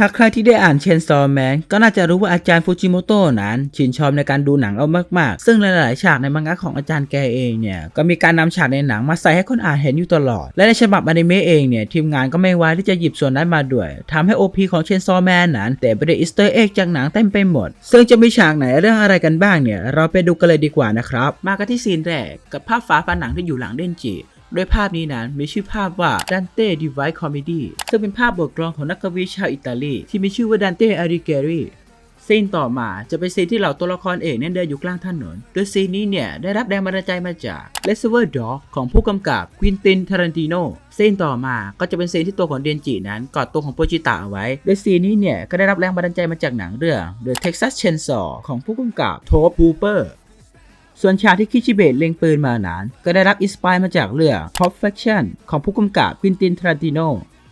หากใครที่ได้อ่านเชนซอแมนก็น่าจะรู้ว่าอาจารย์ฟูจิโมโตะนั้นชื่นชอบในการดูหนังเอามากๆ ซึ่งหลายๆฉากในมังงะของอาจารย์แกเองเนี่ย ก็มีการนำฉากในหนังมาใส่ให้คนอ่านเห็นอยู่ตลอด และในฉบับอนิเมะเองเนี่ย ทีมงานก็ไม่ไว้ที่จะหยิบส่วนนั้นมาด้วยทำให้ OP ของเชนซอแมนนั้นเต็มไปด้วยอีสเตอร์เอ็กจากหนังเต็มไปหมด ซึ่งจะมีฉากไหนเรื่องอะไรกันบ้างเนี่ย เราไปดูกันเลยดีกว่านะครับ มากันที่ซีนแรกกับภาพฝาผนังที่อยู่หลังเดนจิ โดยภาพนี้นั้นมีชื่อภาพว่า Dante Divine Comedy ซึ่งเป็นภาพบทกลอนของนักกวีชาวอิตาลี ที่มีชื่อว่า Dante Alighieri ซีนต่อมาจะเป็นซีนที่เหล่าตัวละครเอกเนี่ยเดินอยู่กลางถนน โดยซีนนี้เนี่ยได้รับแรงบันดาลใจมาจาก Reservoir Dog ของผู้กำกับควินตินทารันติโนซีนต่อมาก็จะเป็นซีนที่ตัวของเดนจินั้นกอดตัวของโปจิตะเอาไว้ โดยซีนนี้เนี่ยก็ได้รับแรงบันดาลใจมาจากหนังเรื่อง The Texas Chainsaw ของผู้กำกับโทบฮูเปอร์ ส่วนฉากที่คิชิเบะเล็งปืนมานั้น ก็ได้รับอิสปายมาจากเรื่อง Pop Fiction ของผู้กำกับควินตินทราติโน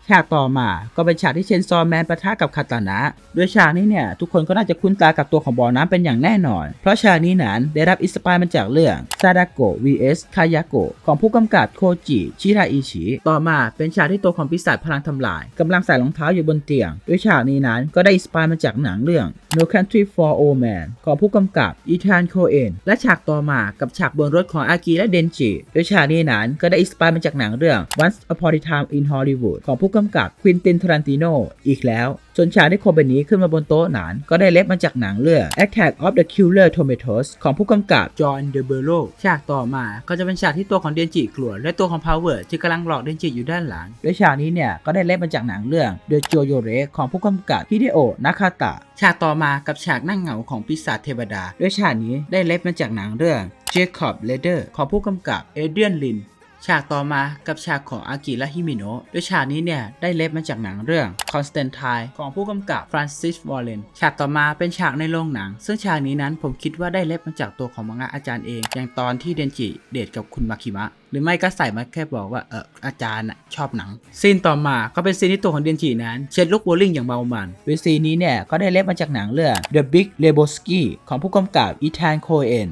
ฉากต่อมาก็เป็นฉากที่เชนซอแมนปะทะกับคาตานะโดยฉากนี้เนี่ยทุกคนก็น่าจะคุ้นตากับตัวของบอน้ำเป็นอย่างแน่นอน เพราะฉากนี้นั้นได้รับอิสปายมาจากเรื่องซาดาโกะ vs คายาโกะของผู้กำกับโคจิชิราอิชิต่อมาเป็นฉากที่ตัวของปีศาจพลังทำลายกำลังใส่รองเท้าอยู่บนเตียง โดยฉากนี้นั้นก็ได้อิสปายมาจากหนังเรื่อง No Country for Old Men ของผู้กำกับอีธานโคเอนและฉากต่อมากับฉากบนรถของอากิและเดนจิโดยฉากนี้นั้นก็ได้อิสปายมาจากหนังเรื่อง Once Upon a Time in Hollywood ของผู้กำกับควินตินทารันติโนอีกแล้ว ส่วนฉากที่โคเบนี้ขึ้นมาบนโต๊ะหนั้นก็ได้เล็บมาจากหนังเรื่อง Attack of the Killer Tomatoes ของผู้กำกับจอห์นเดเบโรฉากต่อมาก็จะเป็นฉากที่ตัวของเดนจิกลัว และตัวของพาวเวอร์ที่กำลังหลอกเดนจิอยู่ด้านหลังโดยฉากนี้เนี่ยก็ได้เล็บมาจากหนังเรื่อง The Joyore ของผู้กำกับฮิเดโอนาคาตะฉากต่อมากับฉากนั่งเหงาของปีศาจเทวดาโดยฉากนี้ได้เล็บมาจากหนังเรื่อง Jacob Leder ของผู้กำกับเอเดรียนลิน ฉากต่อมากับฉากของอากิและฮิมิโนะโดยฉากนี้เนี่ยได้เล็บมาจากหนังเรื่อง Constantine ของผู้กำกับฟรานซิสวอลเลนฉากต่อมาเป็นฉากในโรงหนัง ซึ่งฉากนี้นั้นผมคิดว่าได้เล็บมาจากตัวของมังงะอาจารย์เอง อย่างตอนที่เดนจิเดทกับคุณมาคิมะหรือไม่ก็ใส่มาแค่บอกว่าเอออาจารย์น่ะชอบหนังซีนต่อมาก็เป็นซีนที่ตัวของเดนจินั้น เช็ดลูกโบว์ลิ่งอย่างเมามันโดยซีนนี้เนี่ยก็ได้เล็บมาจากหนังเรื่อง The Big Lebowski ของผู้กำกับอีธานโคเอน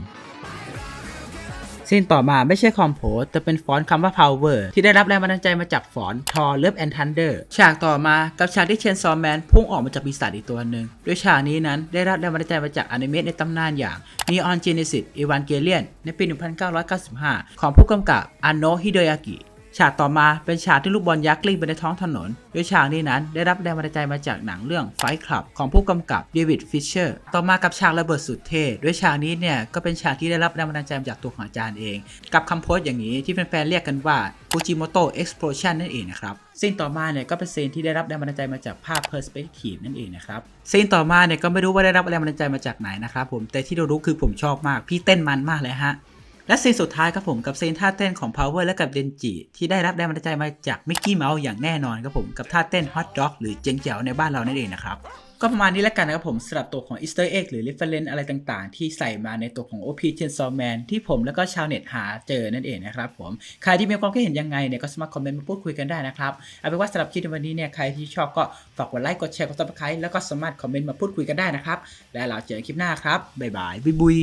ซีนต่อมาไม่ใช่คอมโพสแต่เป็นฟอนต์คำว่า power ที่ได้รับแรงบันดาลใจมาจากฟอนต์ Thor Love and Thunder ฉากต่อมากับฉากที่เชนซอมแมนพุ่งออกมาจากปีศาจอีกตัวหนึ่งโดยฉากนี้นั้นได้รับแรงบันดาลใจมาจากอนิเมะในตำนานอย่าง Neon Genesis Evangelion ในปี 1995 ของผู้กำกับอาโนะฮิเดยากิ ฉากต่อมาเป็นฉากที่ลูกบอลยักษ์กลิ้งไปในท้องถนน โดยฉากนี้นั้นได้รับแรงบันดาลใจมาจากหนังเรื่อง Fight Club ของผู้กำกับเดวิดฟิชเชอร์ ต่อมากับฉากระเบิดสุดเท่โดยฉากนี้เนี่ยก็เป็นฉากที่ได้รับแรงบันดาลใจมาจากตัวของอาจารย์เอง กับคำโพสต์อย่างนี้ที่แฟนๆเรียกกันว่า Fujimoto Explosion นั่นเองนะครับซีนต่อมาเนี่ยก็เป็นซีนที่ได้รับแรงบันดาลใจมาจากภาพ Perspective นั่นเองนะครับซีนต่อมาเนี่ยก็ไม่รู้ว่าได้รับแรงบันดาลใจมาจากไหนนะครับผมแต่ที่เรารู้คือผมชอบมากพี่เต้นมันมากเลยฮะ และซีนสุดท้ายครับผมกับซีนท่าเต้นของ Power และกับเดนจิที่ได้รับแรงบันดาลใจมาจากมิกกี้เมาส์อย่างแน่นอนครับผมกับท่าเต้น Hot Dog หรือเจงเจ๋วในบ้านเรานั่นเองนะครับก็ประมาณนี้แล้วกันนะครับผมสำหรับตัวของ Easter Egg หรือ Reference อะไรต่างๆ ที่ใส่มาในตัวของ OP Chainsaw Man ที่ผมแล้วก็ชาวเน็ตหาเจอนั่นเองนะครับผม ใครที่มีความคิดเห็นยังไงเนี่ยก็สามารถคอมเมนต์มาพูดคุยกันได้นะครับ เอาเป็นว่าสำหรับคลิปในวันนี้เนี่ยใครที่ชอบก็ฝากกดไลค์กดแชร์กด subscribe แล้วก็สามารถคอมเมนต์มาพูดคุยกันได้นะครับ และเราเจอกันคลิปหน้าครับบ๊ายบายบุยบุย